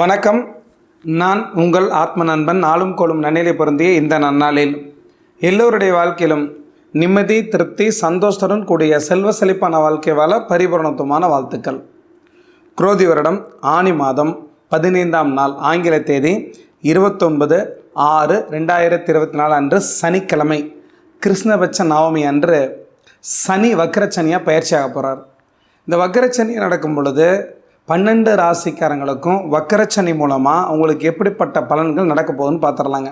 வணக்கம். நான் உங்கள் ஆத்ம நண்பன் நாளும் கோளும் நன்னிலை பொருந்திய இந்த நன்னாளில். எல்லோருடைய வாழ்க்கையிலும் நிம்மதி திருப்தி சந்தோஷத்துடன் கூடிய செல்வ செழிப்பான வாழ்க்கை வாழ பரிபூரணத்துவமான வாழ்த்துக்கள். குரோதி வருடம் ஆனி மாதம் பதினைந்தாம் நாள் ஆங்கில தேதி இருபத்தொன்பது ஆறு ரெண்டாயிரத்தி இருபத்தி நாலு அன்று சனிக்கிழமை. கிருஷ்ணபட்ச நவமி அன்று சனி வக்கரச்சனியாக பயிற்சியாக போகிறார் இந்த வக்கரச்சனி நடக்கும் பொழுது பன்னெண்டு ராசிக்காரங்களுக்கும் வக்கரச்சனி மூலமாக அவங்களுக்கு எப்படிப்பட்ட பலன்கள் நடக்க போகுதுன்னு பார்த்துடலாங்க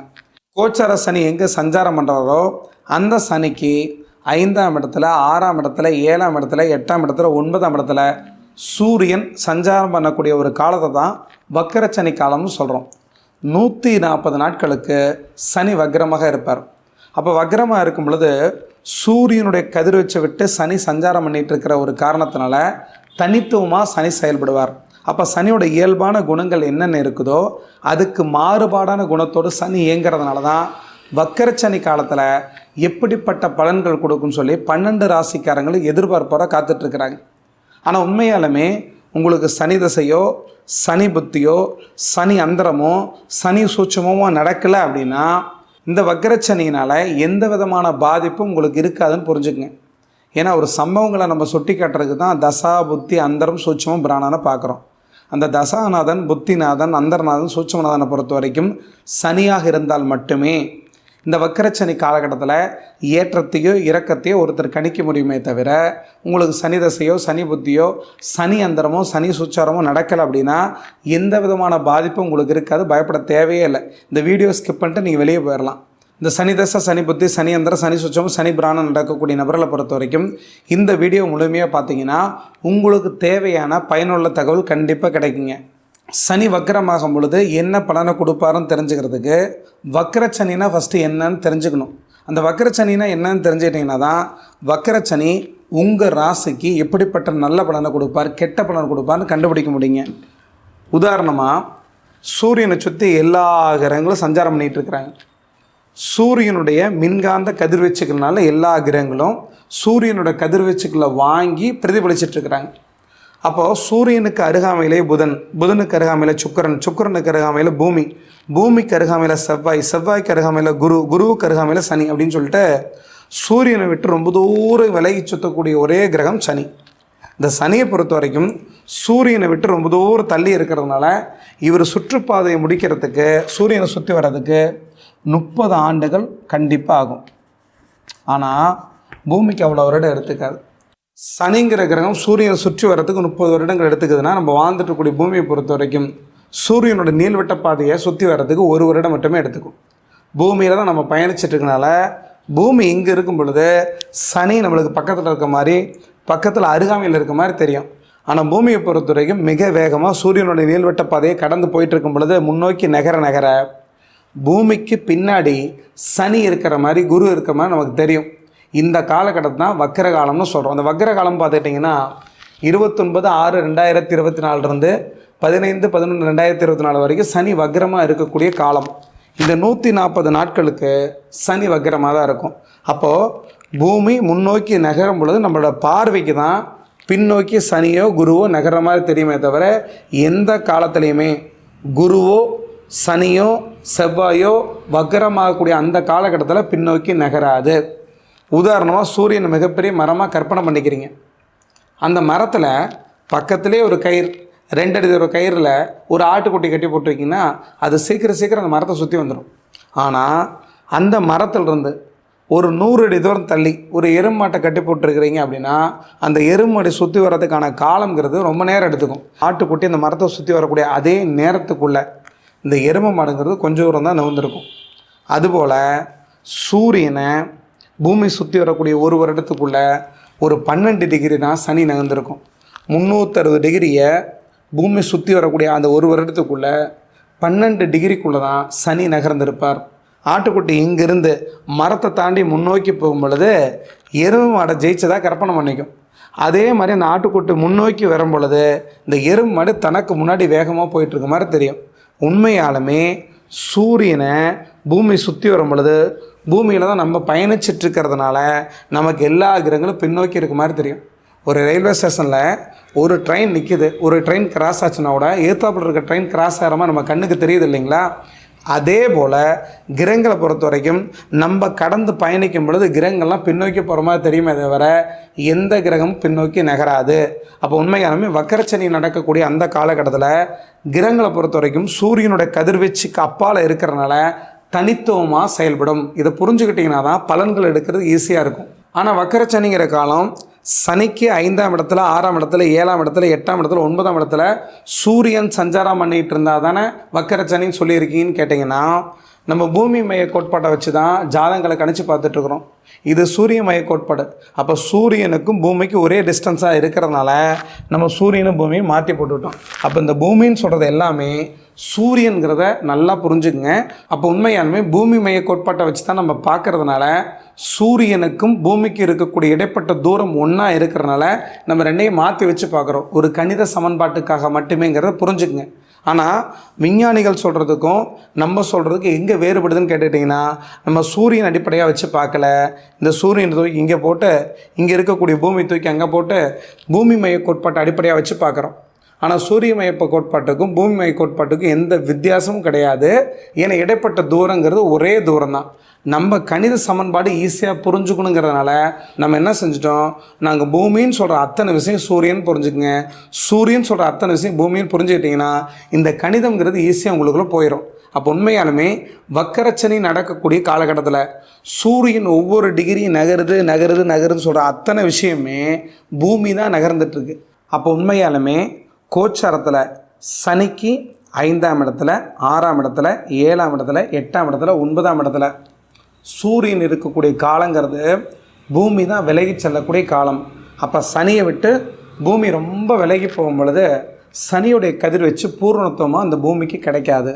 கோச்சார சனி எங்கே சஞ்சாரம் பண்ணுறாரோ அந்த சனிக்கு ஐந்தாம் இடத்துல ஆறாம் இடத்துல ஏழாம் இடத்துல எட்டாம் இடத்துல ஒன்பதாம் இடத்துல சூரியன் சஞ்சாரம் பண்ணக்கூடிய ஒரு காலத்தை தான் வக்கரச்சனி காலம்னு சொல்கிறோம் நூற்றி நாற்பது நாட்களுக்கு சனி வக்ரமாக இருப்பார். அப்போ வக்ரமாக இருக்கும் பொழுது சூரியனுடைய கதிர்வீச்சை விட்டு சனி சஞ்சாரம் பண்ணிகிட்டு இருக்கிற ஒரு காரணத்தினால தனித்துவமாக சனி செயல்படுவார். அப்போ சனியோட இயல்பான குணங்கள் என்னென்ன இருக்குதோ அதுக்கு மாறுபாடான குணத்தோடு சனி இயங்கிறதுனால தான் வக்கரச்சனி காலத்தில் எப்படிப்பட்ட பலன்கள் கொடுக்கும்னு சொல்லி பன்னெண்டு ராசிக்காரங்களும் எதிர்பார்ப்போட காத்துட்ருக்குறாங்க. ஆனால் உண்மையாலுமே உங்களுக்கு சனி தசையோ சனி புத்தியோ சனி அந்தரமோ சனி சூட்சமோ நடக்கலை அப்படின்னா இந்த வக்கரச்சனியினால் எந்த விதமான பாதிப்பும் உங்களுக்கு இருக்காதுன்னு புரிஞ்சுக்குங்க. ஏன்னா ஒரு சம்பவங்களை நம்ம சுட்டி காட்டுறதுக்கு தான் தசா புத்தி அந்தரம் சூட்சமம் பிராணனை பார்க்குறோம். அந்த தசாநாதன் புத்திநாதன் அந்தர்நாதன் சூட்சமநாதனை பொறுத்த வரைக்கும் சனியாக இருந்தால் மட்டுமே இந்த வக்கரச்சனி காலகட்டத்தில் ஏற்றத்தையோ இறக்கத்தையோ ஒருத்தர் கணிக்க முடியுமே தவிர உங்களுக்கு சனி தசையோ சனி புத்தியோ சனி அந்தரமோ சனி சுச்சாரமோ நடக்கலை அப்படின்னா எந்த விதமான பாதிப்பும் உங்களுக்கு இருக்காது. பயப்பட தேவையே இல்லை. இந்த வீடியோ ஸ்கிப் பண்ணிட்டு நீங்கள் வெளியே போயிடலாம் இந்த சனி தசை சனி புத்தி சனி அந்தர சனி சுச்சம் சனி பிராணம் நடக்கக்கூடிய நபர்களை பொறுத்த வரைக்கும் இந்த வீடியோ முழுமையாக பார்த்தீங்கன்னா உங்களுக்கு தேவையான பயனுள்ள தகவல் கண்டிப்பாக கிடைக்குங்க. சனி வக்கரமாகும் பொழுது என்ன பலனை கொடுப்பாருன்னு தெரிஞ்சுக்கிறதுக்கு வக்கரச்சனினா ஃபஸ்ட்டு என்னன்னு தெரிஞ்சுக்கணும். அந்த வக்கரச்சனினா என்னன்னு தெரிஞ்சுக்கிட்டிங்கன்னா தான் வக்கரச்சனி உங்கள் ராசிக்கு எப்படிப்பட்ட நல்ல பலனை கொடுப்பார் கெட்ட பலனை கொடுப்பார்னு கண்டுபிடிக்க முடியுங்க. உதாரணமாக சூரியனை சுற்றி எல்லா கிரகங்களும் சஞ்சாரம் பண்ணிகிட்டு இருக்கிறாங்க. சூரியனுடைய மின்காந்த கதிர்வீச்சுகள்னால எல்லா கிரகங்களும் சூரியனோட கதிர்வீச்சுக்களை வாங்கி பிரதிபலிச்சிட்டு இருக்கிறாங்க. அப்போது சூரியனுக்கு அருகாமையிலே புதன் புதனுக்கு அருகாமையில் சுக்கரன் சுக்கரனுக்கு அருகாமையில் பூமி பூமிக்கு அருகாமையில் செவ்வாய் செவ்வாய்க்கு அருகாமையில் குரு குருவுக்கு அருகாமையில் சனி அப்படின்னு சொல்லிட்டு சூரியனை விட்டு ரொம்ப தூரம் விலகி சுற்றக்கூடிய ஒரே கிரகம் சனி. இந்த சனியை பொறுத்த வரைக்கும் சூரியனை விட்டு ரொம்ப தூரம் தள்ளி இருக்கிறதுனால இவர் சுற்றுப்பாதையை முடிக்கிறதுக்கு சூரியனை சுற்றி வர்றதுக்கு முப்பது ஆண்டுகள் கண்டிப்பாக ஆகும் ஆனால் பூமிக்கு அவ்வளோ வருடம் எடுத்துக்காது. சனிங்கிற கிரகம் சூரியனை சுற்றி வர்றதுக்கு முப்பது வருடங்கள் எடுத்துக்குதுன்னா நம்ம வாழ்ந்துட்டுக்கூடிய இருக்கக்கூடிய பூமியை பொறுத்த வரைக்கும் சூரியனோட நீள்வட்ட பாதையை சுற்றி வர்றதுக்கு ஒரு வருடம் மட்டுமே எடுத்துக்கும். பூமியில் தான் நம்ம பயணிச்சிட்டு இருக்கனால பூமி இங்கே இருக்கும் பொழுது சனி நம்மளுக்கு பக்கத்தில் இருக்க மாதிரி பக்கத்தில் அருகாமையில் இருக்க மாதிரி தெரியும். ஆனால் பூமியை பொறுத்த வரைக்கும் மிக வேகமாக சூரியனுடைய நீள்வட்ட பாதையை கடந்து போயிட்டு இருக்கும் பொழுது முன்னோக்கி நகர நகர பூமிக்கு பின்னாடி சனி இருக்கிற மாதிரி குரு இருக்கிற மாதிரி நமக்கு தெரியும். இந்த காலகட்டத்தை தான் வக்கர காலம்னு சொல்கிறோம் அந்த வக்கர காலம் பார்த்துக்கிட்டிங்கன்னா இருபத்தொன்பது ஆறு ரெண்டாயிரத்தி இருபத்தி நாலுலேருந்து பதினைந்து பதினொன்று ரெண்டாயிரத்தி இருபத்தி நாலு வரைக்கும் சனி வக்கரமாக இருக்கக்கூடிய காலம். இந்த நூற்றி நாற்பது நாட்களுக்கு சனி வக்கரமாக தான் இருக்கும். அப்போது பூமி முன்னோக்கி நகரும் பொழுது நம்மளோட பார்வைக்கு தான் பின்னோக்கி சனியோ குருவோ நகர மாதிரி தெரியுமே தவிர எந்த காலத்துலேயுமே குருவோ சனியோ செவ்வாயோ வக்கரமாகக்கூடிய அந்த காலகட்டத்தில் பின்னோக்கி நகராது. உதாரணமாக சூரியன் மிகப்பெரிய மரமாக கற்பனை பண்ணிக்கிறீங்க. அந்த மரத்தில் பக்கத்திலே ஒரு கயிறு ரெண்டு அடி ஒரு கயிறில் ஒரு ஆட்டுக்குட்டி கட்டி போட்டிருக்கீங்கன்னா அது சீக்கிரம் சீக்கிரம் அந்த மரத்தை சுற்றி வந்துடும் ஆனால் அந்த மரத்துலேருந்து ஒரு நூறு அடி தூரம் தள்ளி ஒரு எருமாட்டை கட்டி போட்டிருக்கிறீங்க அப்படின்னா அந்த எருமாடி சுற்றி வர்றதுக்கான காலங்கிறது ரொம்ப நேரம் எடுத்துக்கும். ஆட்டுக்குட்டி அந்த மரத்தை சுற்றி வரக்கூடிய அதே நேரத்துக்குள்ளே இந்த எருமை மாடுங்கிறது கொஞ்சம் தூரம் தான் நவுந்திருக்கும். அதுபோல் சூரியனை பூமி சுற்றி வரக்கூடிய ஒரு வருடத்துக்குள்ளே ஒரு பன்னெண்டு டிகிரி தான் சனி நகர்ந்திருக்கும். முந்நூற்றறுபது டிகிரியை பூமி சுற்றி வரக்கூடிய அந்த ஒரு வருடத்துக்குள்ளே பன்னெண்டு டிகிரிக்குள்ளே தான் சனி நகர்ந்திருப்பார். ஆட்டுக்குட்டி இங்கிருந்து மரத்தை தாண்டி முன்னோக்கி போகும் பொழுது எருமை மாடை ஜெயிச்சதாக கற்பனை பண்ணிக்கும். அதே மாதிரி அந்த ஆட்டுக்குட்டி முன்னோக்கி வரும் பொழுது இந்த எருமை மாடு தனக்கு முன்னாடி வேகமாக போயிட்டுருக்க மாதிரி தெரியும். உண்மையாலுமே சூரியனை பூமி சுற்றி வரும் பொழுது பூமியில் தான் நம்ம பயணிச்சிட்டு இருக்கிறதுனால நமக்கு எல்லா கிரகங்களும் பின்னோக்கி இருக்க மாதிரி தெரியும். ஒரு ரயில்வே ஸ்டேஷனில் ஒரு ட்ரெயின் நிற்கிது ஒரு ட்ரெயின் கிராஸ் ஆச்சுன்னா கூட ஏத்தாப்புல இருக்க ட்ரெயின் கிராஸ் ஆகிற மாதிரி நம்ம கண்ணுக்கு தெரியுது இல்லைங்களா? அதே போல் கிரகங்களை பொறுத்த வரைக்கும் நம்ம கடந்து பயணிக்கும் பொழுது கிரகங்கள்லாம் பின்னோக்கி போகிற மாதிரி தெரியுமே தவிர எந்த கிரகமும் பின்னோக்கி நகராது. அப்போ உண்மையாலுமே வக்கரச்சனி நடக்கக்கூடிய அந்த காலகட்டத்தில் கிரகங்களை பொறுத்த வரைக்கும் சூரியனுடைய கதிர்வீச்சுக்கு அப்பால் இருக்கிறனால தனித்துவமாக செயல்படும். இதை புரிஞ்சுக்கிட்டிங்கன்னா தான் பலன்கள் எடுக்கிறது ஈஸியாக இருக்கும். ஆனால் வக்கரச்சனிங்கிற காலம் சனிக்கு ஐந்தாம் இடத்துல ஆறாம் இடத்துல ஏழாம் இடத்துல எட்டாம் இடத்துல ஒன்பதாம் இடத்துல சூரியன் சஞ்சாரம் பண்ணிகிட்டு இருந்தால் தானே வக்கரச்சனின்னு சொல்லியிருக்கீங்கன்னு கேட்டிங்கன்னா நம்ம பூமி மைய கோட்பாட்டை வச்சு தான் ஜாதங்களை கணிச்சு பார்த்துட்ருக்குறோம் இது சூரிய மைய கோட்பாடு. அப்போ சூரியனுக்கும் பூமிக்கும் ஒரே டிஸ்டன்ஸாக இருக்கிறதுனால நம்ம சூரியனும் பூமியும் மாற்றி போட்டுவிட்டோம் அப்போ இந்த பூமின்னு சொல்கிறது எல்லாமே சூரியன்கிறத நல்லா புரிஞ்சுக்குங்க. அப்போ உண்மையாலுமே பூமி மைய கோட்பாட்டை வச்சு தான் நம்ம பார்க்கறதுனால சூரியனுக்கும் பூமிக்கு இருக்கக்கூடிய இடைப்பட்ட தூரம் ஒன்றா இருக்கிறனால நம்ம ரெண்டையும் மாற்றி வச்சு பார்க்குறோம். ஒரு கணித சமன்பாட்டுக்காக மட்டுமேங்கிறத புரிஞ்சுக்குங்க. ஆனால் விஞ்ஞானிகள் சொல்கிறதுக்கும் நம்ம சொல்கிறதுக்கு எங்கே வேறுபடுதுன்னு கேட்டுக்கிட்டிங்கன்னா நம்ம சூரியன் அடிப்படையாக வச்சு பார்க்கல. இந்த சூரியன் தூக்கி இங்கே போட்டு இங்கே இருக்கக்கூடிய பூமி தூக்கி அங்கே போட்டு பூமி மைய கோட்பாட்டை அடிப்படையாக வச்சு பார்க்குறோம். ஆனால் சூரியமயப்ப கோட்பாட்டுக்கும் பூமி மைய கோட்பாட்டுக்கும் எந்த வித்தியாசமும் கிடையாது. ஏன்னா இடைப்பட்ட தூரங்கிறது ஒரே தூரம் தான் நம்ம கணித சமன்பாடு ஈஸியாக புரிஞ்சுக்கணுங்கிறதுனால நம்ம என்ன செஞ்சிட்டோம்? நாங்கள் பூமின்னு சொல்கிற அத்தனை விஷயம் சூரியன் புரிஞ்சுக்குங்க. சூரியன் சொல்கிற அத்தனை விஷயம் பூமின்னு புரிஞ்சுக்கிட்டிங்கன்னா இந்த கணிதம்ங்கிறது ஈஸியாக உங்களுக்குள்ளே போயிடும் அப்போ உண்மையாலுமே வக்கரச்சனை நடக்கக்கூடிய காலகட்டத்தில் சூரியன் ஒவ்வொரு டிகிரி நகருது நகருது நகருதுன்னு சொல்கிற அத்தனை விஷயமே பூமி தான் நகர்ந்துட்டுருக்கு அப்போ உண்மையாலுமே கோச்சாரத்தில் சனிக்கு ஐந்தாம் இடத்துல ஆறாம் இடத்துல ஏழாம் இடத்துல எட்டாம் இடத்துல ஒன்பதாம் இடத்துல சூரியன் இருக்கக்கூடிய காலங்கிறது பூமி தான் விலகி செல்லக்கூடிய காலம். அப்போ சனியை விட்டு பூமி ரொம்ப விலகி போகும் பொழுது சனியுடைய கதிர் வச்சு பூர்ணத்துவமாக அந்த பூமிக்கு கிடைக்காது.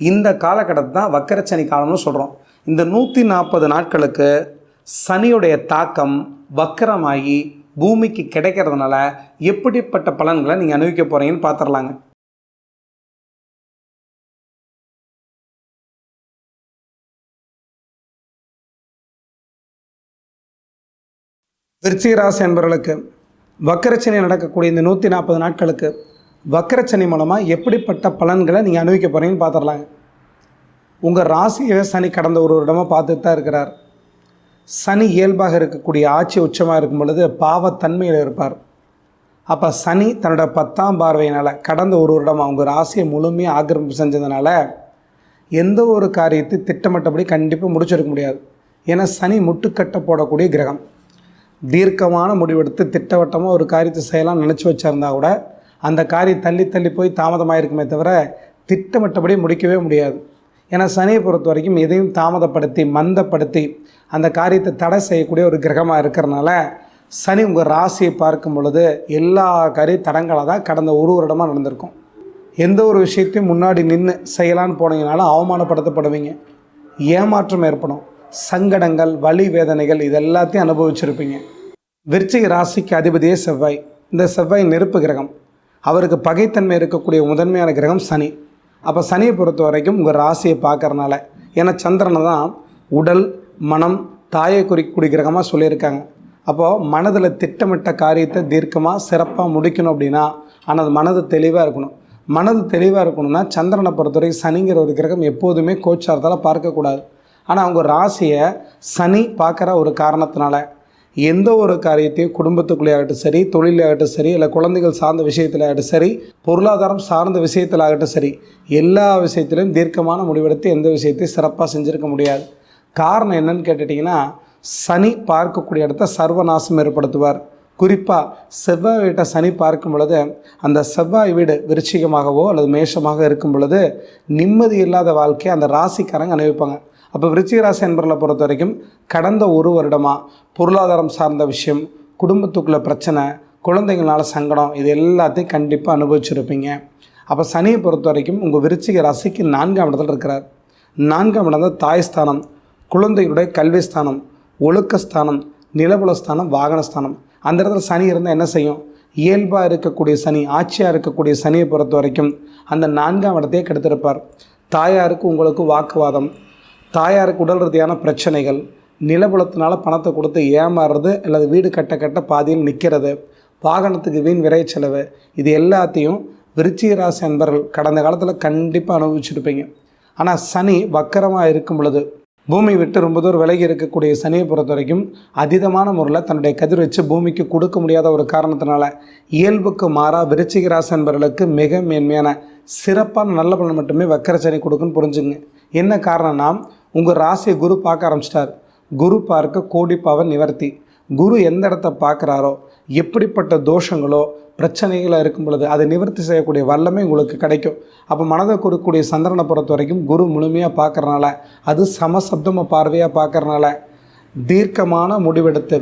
இந்த காலகட்டத்தை தான் வக்கரச்சனி காலம்னு சொல்கிறோம் இந்த நூற்றி நாற்பது நாட்களுக்கு சனியுடைய தாக்கம் வக்கரமாகி பூமிக்கு கிடைக்கிறதுனால எப்படிப்பட்ட பலன்களை நீங்கள் அனுபவிக்க போகிறீங்கன்னு பார்த்துடலாங்க விருச்சிகராசி என்பவர்களுக்கு வக்கரச்சனை நடக்கக்கூடிய இந்த நூற்றி நாற்பது நாட்களுக்கு வக்கரச்சனை மூலமாக எப்படிப்பட்ட பலன்களை நீங்கள் அனுபவிக்க போகிறீங்கன்னு பார்த்துடலாங்க உங்கள் ராசியை சனி கடந்த ஒரு வருடமாக பார்த்துட்டு தான் இருக்கிறார். சனி இயல்பாக இருக்கக்கூடிய ஆட்சி உச்சமாக இருக்கும் பொழுது பாவத்தன்மையில் இருப்பார். அப்போ சனி தன்னோட பத்தாம் பார்வையினால் கடந்த ஒரு வருடம் அவங்க ராசியை முழுமையாக ஆக்கிரமிப்பு செஞ்சதுனால எந்த ஒரு காரியத்தை திட்டமிட்டபடி கண்டிப்பாக முடிச்சிருக்க முடியாது. ஏன்னா சனி முட்டுக்கட்டை போடக்கூடிய கிரகம். தீர்க்கமான முடிவெடுத்து திட்டவட்டமாக ஒரு காரியத்தை செய்யலாம்னு நினச்சி வச்சிருந்தா கூட அந்த காரியம் தள்ளி தள்ளி போய் தாமதமாக இருக்குமே தவிர திட்டமிட்டபடி முடிக்கவே முடியாது. ஏன்னா சனியை பொறுத்த வரைக்கும் எதையும் தாமதப்படுத்தி மந்தப்படுத்தி அந்த காரியத்தை தடை செய்யக்கூடிய ஒரு கிரகமாக இருக்கிறனால சனி உங்கள் ராசியை பார்க்கும் பொழுது எல்லா காரிய தடங்களாக தான் கடந்த ஒரு வருடமாக நடந்திருக்கும். எந்த ஒரு விஷயத்தையும் முன்னாடி நின்று செய்யலான்னு போனீங்கனாலும் அவமானப்படுத்தப்படுவீங்க. ஏமாற்றம் ஏற்படும். சங்கடங்கள் வலி வேதனைகள் இது எல்லாத்தையும் அனுபவிச்சிருப்பீங்க. விருச்சிக ராசிக்கு அதிபதியே செவ்வாய். இந்த செவ்வாய் நெருப்பு கிரகம். அவருக்கு பகைத்தன்மை இருக்கக்கூடிய முதன்மையான கிரகம் சனி. அப்போ சனியை பொறுத்த வரைக்கும் உங்கள் ராசியை பார்க்குறனால ஏன்னா சந்திரனை தான் உடல் மனம் தாயை குறி கிரகமாக சொல்லியிருக்காங்க. அப்போது மனதில் திட்டமிட்ட காரியத்தை தீர்க்கமாக சிறப்பாக முடிக்கணும் அப்படின்னா ஆனால் அது மனது தெளிவாக இருக்கணும். மனது தெளிவாக இருக்கணும்னா சந்திரனை பொறுத்தவரைக்கும் சனிங்கிற ஒரு கிரகம் எப்போதுமே கோச்சாரத்தால் பார்க்கக்கூடாது. ஆனால் அவங்க ராசியை சனி பார்க்குற ஒரு காரணத்தினால எந்த ஒரு காரியத்தையும் குடும்பத்துக்குள்ளே ஆகட்டும் சரி தொழிலாகட்டும் சரி இல்லை குழந்தைகள் சார்ந்த விஷயத்தில் ஆகட்டும் சரி பொருளாதாரம் சார்ந்த விஷயத்தில் ஆகட்டும் சரி எல்லா விஷயத்திலும் தீர்க்கமான முடிவெடுத்து எந்த விஷயத்தையும் சிறப்பாக செஞ்சுருக்க முடியாது. காரணம் என்னன்னு கேட்டுட்டிங்கன்னா சனி பார்க்கக்கூடிய இடத்த சர்வநாசம் ஏற்படுத்துவார். குறிப்பாக செவ்வாய் வீட்டை சனி பார்க்கும் பொழுது அந்த செவ்வாய் வீடு விருச்சிகமாகவோ அல்லது மேஷமாக இருக்கும் பொழுது நிம்மதி இல்லாத வாழ்க்கையை அந்த ராசிக்காரங்க அனுபவிப்பாங்க. அப்போ விருச்சிகராசி ராசி பொறுத்த வரைக்கும் கடந்த ஒரு வருடமாக பொருளாதாரம் சார்ந்த விஷயம் குடும்பத்துக்குள்ள பிரச்சனை குழந்தைங்களால சங்கடம் இது எல்லாத்தையும் கண்டிப்பாக அனுபவிச்சிருப்பீங்க. அப்போ சனியை பொறுத்த வரைக்கும் உங்கள் விருச்சிக ராசிக்கு நான்காம் இடத்துல இருக்கிறார். நான்காம் இடம் தான் தாய் ஸ்தானம் குழந்தைகளுடைய கல்வி ஸ்தானம் ஒழுக்கஸ்தானம் நிலபுலஸ்தானம் வாகனஸ்தானம் அந்த இடத்துல சனி இருந்தால் என்ன செய்யும்? இயல்பாக இருக்கக்கூடிய சனி ஆட்சியாக இருக்கக்கூடிய சனியை பொறுத்த வரைக்கும் அந்த நான்காம் இடத்தையே கெடுத்திருப்பார். தாயாருக்கு உங்களுக்கு வாக்குவாதம் தாயாருக்கு உடல் ரீதியான பிரச்சனைகள் நிலபுலத்தினால பணத்தை கொடுத்து ஏமாறுறது அல்லது வீடு கட்ட கட்ட பாதியில் நிற்கிறது வாகனத்துக்கு வீண் விரை செலவு இது எல்லாத்தையும் விருச்சிக ராசி அன்பர்கள் கடந்த காலத்தில் கண்டிப்பாக அனுபவிச்சிருப்பீங்க. ஆனால் சனி வக்கரமாக இருக்கும் பொழுது பூமி விட்டு ரொம்ப தூரம் விலகி இருக்கக்கூடிய சனியை பொறுத்த வரைக்கும் அதீதமான முறையில் தன்னுடைய கதிர் வச்சு பூமிக்கு கொடுக்க முடியாத ஒரு காரணத்தினால இயல்புக்கு மாறாக விருச்சிக ராசி அன்பர்களுக்கு மிக மேன்மையான சிறப்பான நல்ல பலன் மட்டுமே வக்கர சனி கொடுக்குன்னு புரிஞ்சுங்க என்ன காரணம்னா உங்கள் ராசியை குரு பார்க்க ஆரம்பிச்சிட்டார். குரு பார்க்க கோடி பவன் நிவர்த்தி. குரு எந்த இடத்த பார்க்குறாரோ எப்படிப்பட்ட தோஷங்களோ பிரச்சனைகளாக இருக்கும் பொழுது அதை நிவர்த்தி செய்யக்கூடிய வல்லமை உங்களுக்கு கிடைக்கும். அப்போ மனதை கொடுக்கக்கூடிய சந்திரனை பொறுத்த வரைக்கும் குரு முழுமையாக பார்க்குறனால அது சமசப்தமாக பார்வையாக பார்க்குறனால தீர்க்கமான முடிவெடுத்து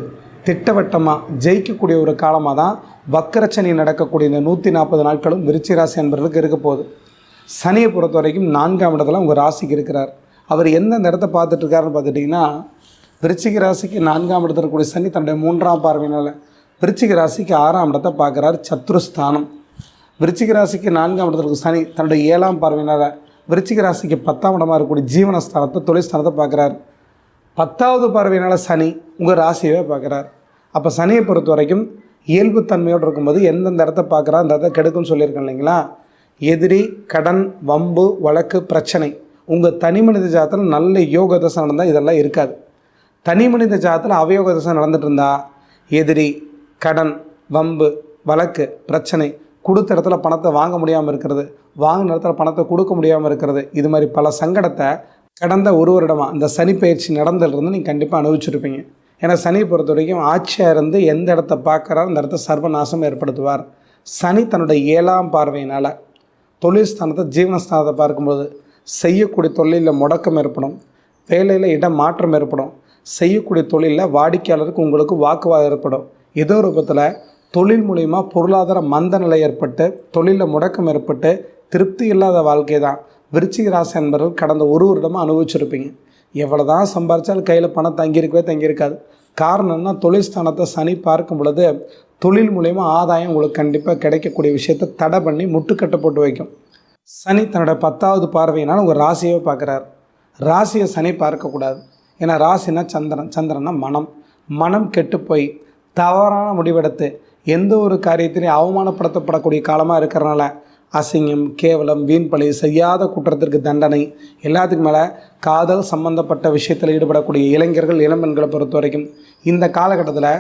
திட்டவட்டமாக ஜெயிக்கக்கூடிய ஒரு காலமாக தான் வக்கரச்சனி நடக்கக்கூடிய இந்த நூற்றி நாற்பது நாட்களும் விருச்சிக ராசி என்பவர்களுக்கு இருக்க போகுது. சனியை பொறுத்த வரைக்கும் நான்காம் இடத்துல உங்கள் ராசிக்கு இருக்கிறார். அவர் எந்தெந்த இடத்த பார்த்துட்ருக்காருன்னு பார்த்துட்டிங்கன்னா விருச்சிக ராசிக்கு நான்காம் இடத்துல இருக்கக்கூடிய சனி தன்னுடைய மூன்றாம் பார்வையினால் விருச்சிக ராசிக்கு ஆறாம் இடத்தை பார்க்குறாரு சத்ருஸ்தானம். விருச்சிக ராசிக்கு நான்காம் இடத்துல இருக்க சனி தன்னுடைய ஏழாம் பார்வையினால் விருச்சிக ராசிக்கு பத்தாம் இடமாக இருக்கக்கூடிய ஜீவனஸ்தானத்தை தொழில்ஸ்தானத்தை பார்க்குறாரு. பத்தாவது பார்வையினால் சனி உங்கள் ராசியவே பார்க்குறார். அப்போ சனியை பொறுத்த வரைக்கும் இயல்புத்தன்மையோடு இருக்கும்போது எந்தெந்த இடத்த பார்க்குறா அந்த இடத்த கெடுக்கும்னு சொல்லியிருக்கேன் இல்லைங்களா? எதிரி கடன் வம்பு வழக்கு பிரச்சனை. உங்கள் தனி மனித ஜாதத்தில் நல்ல யோக தசை நடந்தால் இதெல்லாம் இருக்காது. தனி மனித ஜாதத்தில் அவயோக தசை நடந்துட்டு இருந்தா எதிரி கடன் வம்பு வழக்கு பிரச்சனை கொடுத்த இடத்துல பணத்தை வாங்க முடியாமல் இருக்கிறது வாங்கின இடத்துல பணத்தை கொடுக்க முடியாமல் இருக்கிறது இது மாதிரி பல சங்கடத்தை கடந்த ஒரு வருடமாக இந்த சனி பயிற்சி நடந்ததுலேருந்து நீங்கள் கண்டிப்பாக அனுபவிச்சிருப்பீங்க. ஏன்னா சனி பொறுத்த வரைக்கும் ஆட்சியாக இருந்து எந்த இடத்த பார்க்குறாரோ அந்த இடத்த சர்வநாசம் ஏற்படுத்துவார். சனி தன்னுடைய ஏழாம் பார்வையினால் தொழில் ஸ்தானத்தை ஜீவனஸ்தானத்தை பார்க்கும்போது செய்யக்கூடிய தொழிலில் முடக்கம் ஏற்படும் வேலையில் இடம் மாற்றம் ஏற்படும் செய்யக்கூடிய தொழிலில் வாடிக்கையாளருக்கு உங்களுக்கு வாக்குவாதம் ஏற்படும். ஏதோ ரூபத்தில் தொழில் மூலிமா பொருளாதார மந்த நிலை ஏற்பட்டு தொழிலில் முடக்கம் ஏற்பட்டு திருப்தி இல்லாத வாழ்க்கை தான். விருச்சிக ராசி என்பவர்கள் கடந்த ஒரு வருடமாக அனுபவிச்சிருப்பீங்க. எவ்வளோ தான் சம்பாரித்தாலும் கையில் பணம் தங்கியிருக்கவே தங்கியிருக்காது. காரணம் என்ன தொழில் ஸ்தானத்தை சனி பார்க்கும் பொழுது தொழில் மூலயமா ஆதாயம் உங்களுக்கு கண்டிப்பாக கிடைக்கக்கூடிய விஷயத்தை தடை பண்ணி முட்டுக்கட்டை போட்டு வைக்கும். சனி தன்னோட பத்தாவது பார்வையினால் உங்கள் ராசியை பார்க்குறார். ராசியை சனி பார்க்கக்கூடாது. ஏன்னா ராசினா சந்திரன் சந்திரனா மனம். மனம் கெட்டு போய் தவறான முடிவெடுத்து எந்த ஒரு காரியத்திலையும் அவமானப்படுத்தப்படக்கூடிய காலமாக இருக்கிறனால அசிங்கம் கேவலம் வீண்பழி செய்யாத குற்றத்திற்கு தண்டனை எல்லாத்துக்கும் மேலே காதல் சம்பந்தப்பட்ட விஷயத்தில் ஈடுபடக்கூடிய இளைஞர்கள் இளம்பெண்களை பொறுத்த வரைக்கும் இந்த காலகட்டத்தில்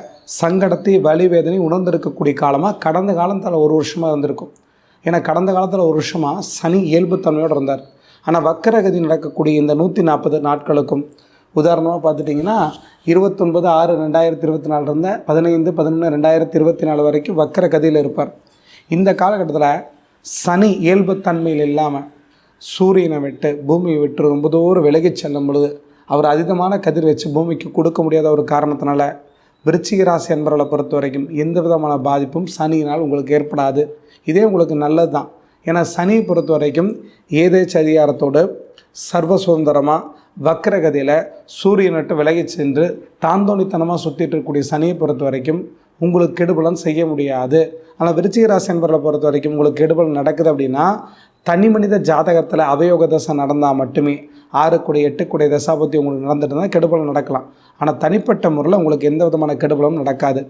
சங்கடத்தை வலிவேதனை உணர்ந்திருக்கக்கூடிய காலமாக கடந்த காலத்தில் ஒரு வருஷமாக இருந்திருக்கும். ஏன்னா கடந்த காலத்தில் ஒரு வருஷமாக சனி இயல்புத்தன்மையோடு இருந்தார். ஆனால் வக்கரகதி நடக்கக்கூடிய இந்த நூற்றி நாற்பது நாட்களுக்கும் உதாரணமாக பார்த்துட்டிங்கன்னா இருபத்தொன்பது ஆறு ரெண்டாயிரத்தி இருபத்தி நாலு இருந்த பதினைந்து பதினொன்று ரெண்டாயிரத்தி இருபத்தி நாலு வரைக்கும் வக்கர கதியில் இருப்பார். இந்த காலகட்டத்தில் சனி இயல்புத்தன்மையில் இல்லாமல் சூரியனை விட்டு பூமியை விட்டு ரொம்ப தூரம் விலகி செல்லும் பொழுது அவர் அதீதமான கதிர் வச்சு பூமிக்கு கொடுக்க முடியாத ஒரு காரணத்தினால விருச்சிக ராசி அன்பர்களை பொறுத்த வரைக்கும் எந்த விதமான பாதிப்பும் சனியினால் உங்களுக்கு ஏற்படாது. இதே உங்களுக்கு நல்லது தான் ஏன்னா சனியை பொறுத்த வரைக்கும் ஏதேச்ச அதிகாரத்தோடு சர்வ சுதந்திரமாக வக்கரகதியில் சூரியனட்டு விலகி சென்று தாந்தோணித்தனமாக சுற்றிட்டு இருக்கக்கூடிய சனியை பொறுத்த வரைக்கும் உங்களுக்கு கெடுபலன் செய்ய முடியாது. ஆனால் விருச்சிக ராசி என்பவர்களை பொறுத்த வரைக்கும் உங்களுக்கு கெடுபலன் நடக்குது அப்படின்னா தனி மனித ஜாதகத்தில் அவயோக தசை நடந்தால் மட்டுமே ஆறு கூடிய எட்டு கூடிய தசாபத்தி உங்களுக்கு நடந்துட்டு இருந்தால் கெடுபலம் நடக்கலாம். ஆனால் தனிப்பட்ட முறையில் உங்களுக்கு எந்த விதமான கெடுபலனும் நடக்காது.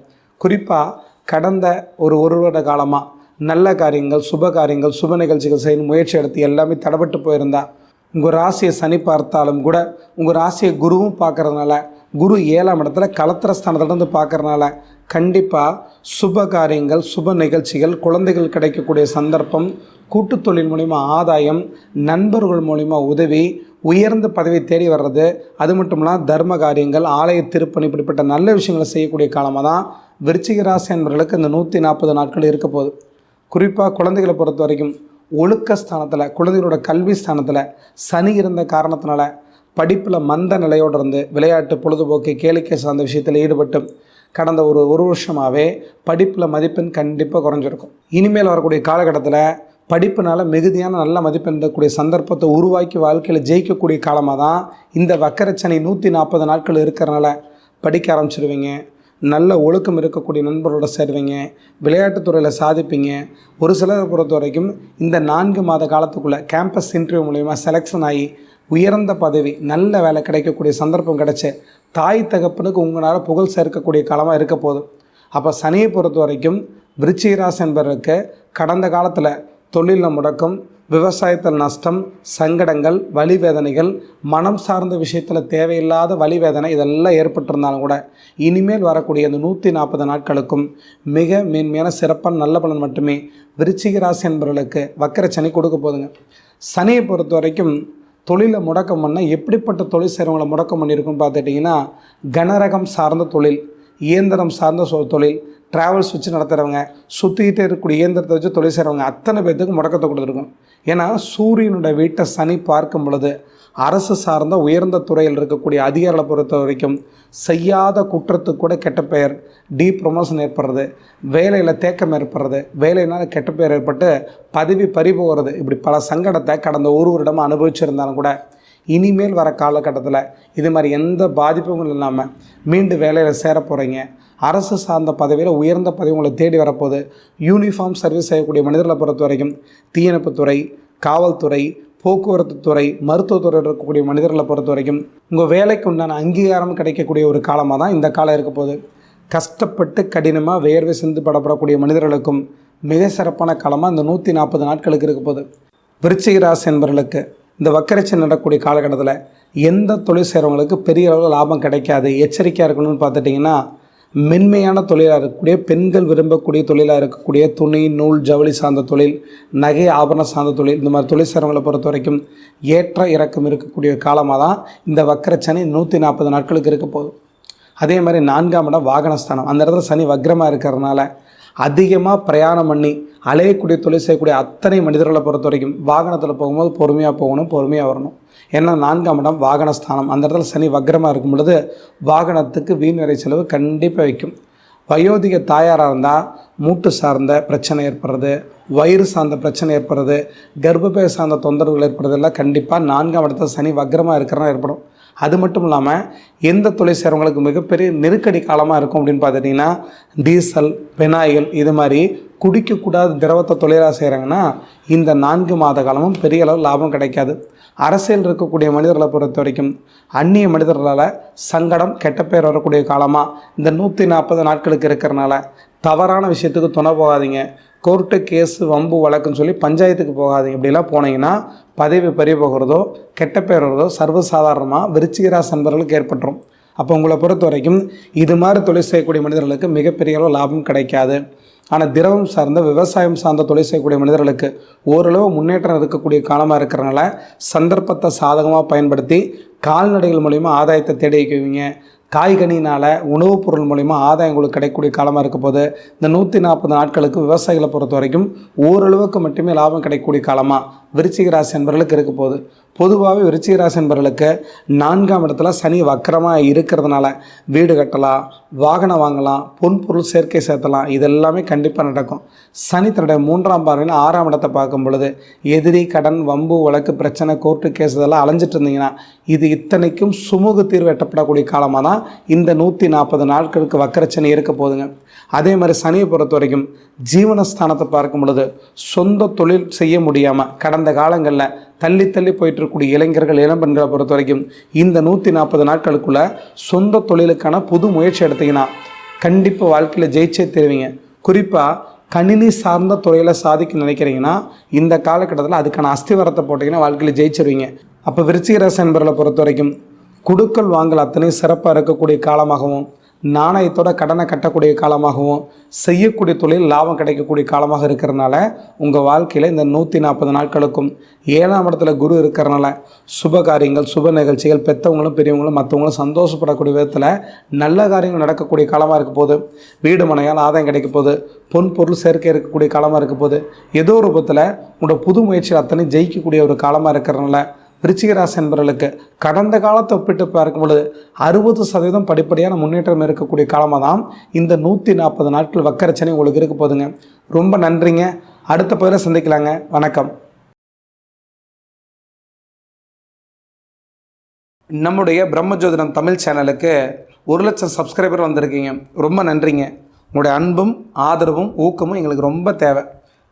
குறிப்பாக கடந்த ஒரு ஒரு வருட காலமாக நல்ல காரியங்கள் சுப காரியங்கள் சுப நிகழ்ச்சிகள் செய்யும் முயற்சி எடுத்து எல்லாமே தடைப்பட்டு போயிருந்தா உங்கள் ராசியை சனி பார்த்தாலும் கூட உங்கள் ராசியை குருவும் பார்க்கறதுனால குரு ஏழாம் இடத்துல கலத்திர ஸ்தானத்திலிருந்து பார்க்குறனால கண்டிப்பாக சுப காரியங்கள் சுப நிகழ்ச்சிகள் குழந்தைகள் கிடைக்கக்கூடிய சந்தர்ப்பம் கூட்டு தொழில் மூலிமா ஆதாயம் நண்பர்கள் மூலிமா உதவி உயர்ந்த பதவி தேடி வர்றது அது மட்டும் இல்லாமல் தர்ம காரியங்கள் ஆலய திருப்பணி இப்படிப்பட்ட நல்ல விஷயங்களை செய்யக்கூடிய காலமாக தான் விருச்சிக ராசி என்பவர்களுக்கு இந்த நூற்றி நாற்பது நாட்கள் இருக்க போகுது. குறிப்பாக குழந்தைகளை பொறுத்த வரைக்கும் ஒழுக்க ஸ்தானத்தில் குழந்தைகளோட கல்வி ஸ்தானத்தில் சனி இருந்த காரணத்தினால படிப்பில் மந்த நிலையோடு இருந்து விளையாட்டு பொழுதுபோக்கு கேளிக்கை சார்ந்த விஷயத்தில் ஈடுபட்டு கடந்த ஒரு ஒரு வருஷமாகவே படிப்பில் மதிப்பெண் கண்டிப்பாக குறைஞ்சிருக்கும். இனிமேல் வரக்கூடிய காலகட்டத்தில் படிப்புனால மிகுதியான நல்ல மதிப்பெண் இருக்கக்கூடிய சந்தர்ப்பத்தை உருவாக்கி வாழ்க்கையில் ஜெயிக்கக்கூடிய காலமாக தான் இந்த வக்கரச்சனை நூற்றி நாற்பது நாட்கள் இருக்கிறனால படிக்க ஆரம்பிச்சிருவீங்க. நல்ல ஒழுக்கம் இருக்கக்கூடிய நண்பரோட சேருவீங்க. விளையாட்டுத்துறையில் சாதிப்பீங்க. ஒரு சிலர் பொறுத்த வரைக்கும் இந்த நான்கு மாத காலத்துக்குள்ளே கேம்பஸ் இன்டர்வியூ மூலயமா செலெக்ஷன் ஆகி உயர்ந்த பதவி நல்ல வேலை கிடைக்கக்கூடிய சந்தர்ப்பம் கிடைச்ச தாய் தகப்பனுக்கு உங்களால் புகழ் சேர்க்கக்கூடிய காலமாக இருக்க போதும் அப்போ சனியை பொறுத்த வரைக்கும் விருச்சிகராசி என்பவருக்கு கடந்த காலத்தில் தொழிலில் முடக்கம் விவசாயத்தில் நஷ்டம் சங்கடங்கள் வலிவேதனைகள் மனம் சார்ந்த விஷயத்தில் தேவையில்லாத வலிவேதனை இதெல்லாம் ஏற்பட்டிருந்தாலும் கூட இனிமேல் வரக்கூடிய அந்த நூற்றி நாற்பது நாட்களுக்கும் மிக மேன்மையான சிறப்பான நல்ல பலன் மட்டுமே விருச்சிக ராசி என்பவர்களுக்கு வக்கர சனி கொடுக்க போதுங்க சனியை பொறுத்த வரைக்கும் தொழிலை முடக்கம் பண்ணால் எப்படிப்பட்ட தொழில் செய்கிறவங்களை முடக்கம் பண்ணியிருக்குன்னு பார்த்துட்டிங்கன்னா கனரகம் சார்ந்த தொழில் இயந்திரம் சார்ந்த சொ தொழில் ட்ராவல்ஸ் வச்சு நடத்துகிறவங்க சுற்றிக்கிட்டே இருக்கக்கூடிய இயந்திரத்தை வச்சு தொழில் செய்கிறவங்க அத்தனை பேர்த்துக்கு முடக்கத்தை கொடுத்துருக்கும். ஏன்னா சூரியனோட வீட்டை சனி பார்க்கும் பொழுது அரசு சார்ந்த உயர்ந்த துறையில் இருக்கக்கூடிய அதிகாரிகளை பொறுத்த வரைக்கும் செய்யாத குற்றத்துக்கு கூட கெட்ட பெயர் டீ ப்ரொமோஷன் ஏற்படுறது வேலையில் தேக்கம் ஏற்படுறது வேலையினால் கெட்ட பெயர் ஏற்பட்டு பதவி பறி போகிறது இப்படி பல சங்கடத்தை கடந்த ஒரு வருடமாக அனுபவிச்சிருந்தாலும் கூட இனிமேல் வர காலகட்டத்தில் இது மாதிரி எந்த பாதிப்பும் இல்லாமல் மீண்டும் வேலையில் சேர போகிறீங்க அரசு சார்ந்த பதவியில் உயர்ந்த பதவி உங்களை தேடி வரப்போகுது. யூனிஃபார்ம் சர்வீஸ் செய்யக்கூடிய மனிதர்களை பொறுத்த வரைக்கும் தீயணைப்புத்துறை காவல்துறை போக்குவரத்து துறை மருத்துவத்துறை இருக்கக்கூடிய மனிதர்களை பொறுத்த வரைக்கும் உங்கள் வேலைக்கு உண்டான அங்கீகாரம் கிடைக்கக்கூடிய ஒரு காலமாக தான் இந்த காலம் இருக்க போகுது. கஷ்டப்பட்டு கடினமாக வேர்வை சிந்து படப்படக்கூடிய மனிதர்களுக்கும் மிக சிறப்பான காலமாக இந்த நூற்றி நாற்பது நாட்களுக்கு இருக்க போகுது. விருச்சிக ராசி என்பவர்களுக்கு இந்த வக்கரச்சி நடக்கக்கூடிய காலகட்டத்தில் எந்த தொழில் செய்கிறவங்களுக்கு பெரிய அளவில் லாபம் கிடைக்காது எச்சரிக்கையாக இருக்கணும்னு பார்த்துட்டிங்கன்னா மென்மையான தொழிலாக இருக்கக்கூடிய பெண்கள் விரும்பக்கூடிய தொழிலாக இருக்கக்கூடிய துணி நூல் ஜவுளி சார்ந்த தொழில் நகை ஆபரண சார்ந்த தொழில் இந்த மாதிரி தொழில் சேரங்களை பொறுத்த வரைக்கும் ஏற்ற இறக்கம் இருக்கக்கூடிய காலமாக தான் இந்த வக்கரச்சனி நூற்றி நாற்பது நாட்களுக்கு இருக்க போகுது. அதே மாதிரி நான்காம் இடம் வாகனஸ்தானம். அந்த இடத்துல சனி வக்ரமாக இருக்கிறதுனால அதிகமாக பிரயாணம் பண்ணி அலையக்கூடிய தொழில் செய்யக்கூடிய அத்தனை மனிதர்களை பொறுத்த வரைக்கும் வாகனத்தில் போகும்போது பொறுமையாக போகணும் பொறுமையாக வரணும். ஏன்னா நான்காம் இடம் வாகனஸ்தானம். அந்த இடத்துல சனி வக்ரமாக இருக்கும் பொழுது வாகனத்துக்கு வீண் செலவு கண்டிப்பாக வைக்கும். வயோதிக தாயாராக இருந்தால் மூட்டு சார்ந்த பிரச்சனை ஏற்படுறது வயிறு சார்ந்த பிரச்சனை ஏற்படுறது கர்ப்பப்பை சார்ந்த தொந்தரவுகள் ஏற்படுறதெல்லாம் கண்டிப்பாக நான்காம் இடத்துல சனி வக்ரமாக இருக்கிறனா ஏற்படும். அது மட்டும் இல்லாமல் எந்த தொழில் செய்கிறவங்களுக்கு மிகப்பெரிய நெருக்கடி காலமாக இருக்கும் அப்படின்னு பார்த்துட்டிங்கன்னா டீசல் பெனாயில் இது மாதிரி குடிக்கக்கூடாத திரவத்தை தொழிலாக செய்கிறாங்கன்னா இந்த நான்கு மாத காலமும் பெரிய அளவு லாபம் கிடைக்காது. அரசியல் இருக்கக்கூடிய மனிதர்களை பொறுத்த வரைக்கும் அந்நிய மனிதர்களால் சங்கடம் கெட்ட பேர் வரக்கூடிய காலமாக இந்த நூற்றி நாற்பது நாட்களுக்கு இருக்கிறனால தவறான விஷயத்துக்கு துணை போகாதீங்க. கோர்ட்டு கேஸு வம்பு வழக்குன்னு சொல்லி பஞ்சாயத்துக்கு போகாதீங்க. இப்படிலாம் போனீங்கன்னா பதவி பறி போகிறதோ கெட்ட பேர் வருதோ சர்வசாதாரணமாக விருச்சிகராசி நண்பர்களுக்கு ஏற்பட்டுரும். அப்போ உங்களை பொறுத்த வரைக்கும் இது மாதிரி தொழில் செய்யக்கூடிய மனிதர்களுக்கு மிகப்பெரிய அளவு லாபம் கிடைக்காது. ஆனால் திரவம் சார்ந்த விவசாயம் சார்ந்த தொழில் செய்யக்கூடிய மனிதர்களுக்கு ஓரளவு முன்னேற்றம் இருக்கக்கூடிய காலமாக இருக்கிறனால சந்தர்ப்பத்தை சாதகமாக பயன்படுத்தி கால்நடைகள் மூலிமா ஆதாயத்தை தேடி வைக்குவீங்க காய்கனினால் உணவுப் பொருள் மூலிமா ஆதாயம் உங்களுக்கு கிடைக்கக்கூடிய காலமாக இருக்க போது இந்த நூற்றி நாற்பது நாட்களுக்கு விவசாயிகளை பொறுத்த வரைக்கும் ஓரளவுக்கு மட்டுமே லாபம் கிடைக்கக்கூடிய காலமாக விருச்சிக ராசி என்பவர்களுக்கு இருக்க போகுது. பொதுவாகவே விருச்சிக ராசி என்பவர்களுக்கு நான்காம் இடத்துல சனி வக்கரமாக இருக்கிறதுனால வீடு கட்டலாம் வாகனம் வாங்கலாம் பொன்பொருள் சேர்க்கை சேர்த்தலாம் இதெல்லாமே கண்டிப்பாக நடக்கும். சனி தன்னுடைய மூன்றாம் பார்வையில் ஆறாம் இடத்தை பார்க்கும் பொழுது எதிரி கடன் வம்பு வழக்கு பிரச்சனை கோர்ட்டு கேஸ் இதெல்லாம் அலைஞ்சிட்டு இருந்தீங்கன்னா இது இத்தனைக்கும் சுமூக தீர்வு எட்டப்படக்கூடிய காலமாக தான் இந்த நூற்றி நாற்பது நாட்களுக்கு வக்கரச்சனை இருக்க போதுங்க அதே மாதிரி சனியை பொறுத்த வரைக்கும் ஜீவனஸ்தானத்தை பார்க்கும் பொழுது சொந்த தொழில் செய்ய முடியாமல் கடந்த காலங்களில் தள்ளி தள்ளி போயிட்டு இருக்கக்கூடிய இளைஞர்கள் இளம்பெண்களை பொறுத்த வரைக்கும் இந்த நூற்றி நாற்பது நாட்களுக்குள்ள சொந்த தொழிலுக்கான புது முயற்சி எடுத்தீங்கன்னா கண்டிப்பாக வாழ்க்கையில் ஜெயிச்சே தெரிவிங்க. குறிப்பாக கணினி சார்ந்த துறையில் சாதிக்க நினைக்கிறீங்கன்னா இந்த காலகட்டத்தில் அதுக்கான அஸ்திவரத்தை போட்டிங்கன்னா வாழ்க்கையில் ஜெயிச்சிருவீங்க. அப்போ விருச்சிகராசி என்பர்களை பொறுத்த வரைக்கும் குடுக்கல் வாங்கல் அத்தனையும் சிறப்பாக இருக்கக்கூடிய காலமாகவும் நாணயத்தோட கடனை கட்டக்கூடிய காலமாகவும் செய்யக்கூடிய தொழில் லாபம் கிடைக்கக்கூடிய காலமாக இருக்கிறனால உங்கள் வாழ்க்கையில் இந்த நூற்றி நாற்பது நாட்களுக்கும் ஏழாம் இடத்துல குரு இருக்கிறனால சுப காரியங்கள் சுப நிகழ்ச்சிகள் பெற்றவங்களும் பெரியவங்களும் மற்றவங்களும் சந்தோஷப்படக்கூடிய விதத்தில் நல்ல காரியங்கள் நடக்கக்கூடிய காலமாக இருக்க போது வீடு மனையால் ஆதாயம் கிடைக்க போகுது பொன் பொருள் சேர்க்கை இருக்கக்கூடிய காலமாக இருக்க போது ஏதோ ரூபத்தில் உங்களோட புது முயற்சியில் அத்தனை ஜெயிக்கக்கூடிய ஒரு காலமாக இருக்கிறனால விருச்சிகராசி என்பவர்களுக்கு கடந்த காலத்தை ஒப்பிட்டு பார்க்கும் பொழுது அறுபது சதவீதம் படிப்படியான முன்னேற்றம் இருக்கக்கூடிய காலமாக தான் இந்த நூற்றி நாற்பது நாட்கள் வக்கரச்சனை உங்களுக்கு இருக்க போதுங்க ரொம்ப நன்றிங்க. அடுத்த பதில சந்திக்கலாங்க. வணக்கம். நம்முடைய பிரம்மஜோதிடம் தமிழ் சேனலுக்கு ஒரு லட்சம் சப்ஸ்கிரைபர் வந்திருக்கீங்க. ரொம்ப நன்றிங்க. உங்களுடைய அன்பும் ஆதரவும் ஊக்கமும் எங்களுக்கு ரொம்ப தேவை.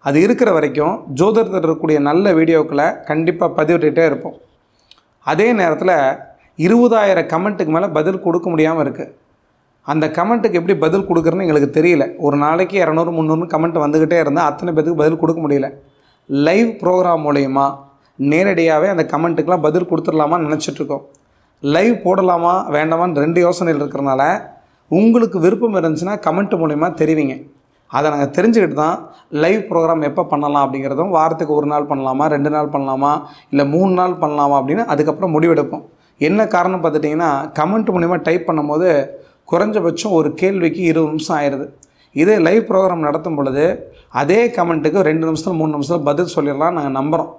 அது இருக்கிற வரைக்கும் ஜோதிடத்தில் இருக்கக்கூடிய நல்ல வீடியோக்களை கண்டிப்பாக பதிவிட்டுகிட்டே இருப்போம். அதே நேரத்தில் இருபதாயிரம் கமெண்ட்டுக்கு மேலே பதில் கொடுக்க முடியாமல் இருக்குது அந்த கமெண்ட்டுக்கு எப்படி பதில் கொடுக்குறேன்னு எங்களுக்கு தெரியல. ஒரு நாளைக்கு இரநூறு முந்நூறு கமெண்ட் வந்துக்கிட்டே இருந்தால் அத்தனை பேத்துக்கு பதில் கொடுக்க முடியல. லைவ் ப்ரோக்ராம் மூலயமா நேரடியாகவே அந்த கமெண்ட்டுக்கெலாம் பதில் கொடுத்துடலாமான்னு நினச்சிட்ருக்கோம் லைவ் போடலாமா வேண்டாமான்னு ரெண்டு யோசனையில் இருக்கிறனால உங்களுக்கு விருப்பம் இருந்துச்சுன்னா கமெண்ட் மூலிமா தெரிவிங்க. அதை நாங்கள் தெரிஞ்சுக்கிட்டு தான் லைவ் ப்ரோக்ராம் எப்போ பண்ணலாம் அப்படிங்கிறதும் வாரத்துக்கு ஒரு நாள் பண்ணலாமா ரெண்டு நாள் பண்ணலாமா இல்லை மூணு நாள் பண்ணலாமா அப்படின்னு அதுக்கப்புறம் முடிவெடுப்போம். என்ன காரணம் பார்த்துட்டிங்கன்னா கமெண்ட் மூலிமா டைப் பண்ணும்போது குறைஞ்சபட்சம் ஒரு கேள்விக்கு இருபது நிமிஷம் ஆயிடுது. இதே லைவ் ப்ரோக்ராம் நடத்தும் பொழுது அதே கமெண்ட்டுக்கு ரெண்டு நிமிஷத்தில் மூணு நிமிஷத்தில் பதில் சொல்லிடலாம் நாங்கள் நம்புகிறோம்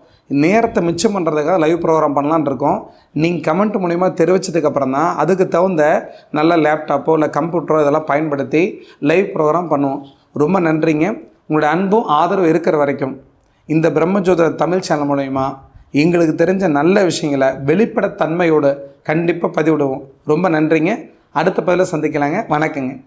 நேரத்தை மிச்சம் பண்ணுறதுக்காக லைவ் ப்ரோக்ராம் பண்ணலான் இருக்கோம். நீங்கள் கமெண்ட் மூலிமா தெரிவிச்சதுக்கப்புறம் தான் அதுக்கு தகுந்த நல்ல லேப்டாப்போ இல்லை கம்ப்யூட்டரோ இதெல்லாம் பயன்படுத்தி லைவ் ப்ரோக்ராம் பண்ணுவோம். ரொம்ப நன்றிங்க. உங்களோட அன்பும் ஆதரவு இருக்கிற வரைக்கும் இந்த பிரம்மஜோத தமிழ் சேனல் மூலயமா எங்களுக்கு தெரிஞ்ச நல்ல விஷயங்களை வெளிப்படத்தன்மையோடு கண்டிப்பாக பதிவிடுவோம். ரொம்ப நன்றிங்க. அடுத்த பதிவில் சந்திக்கலாங்க. வணக்கங்க.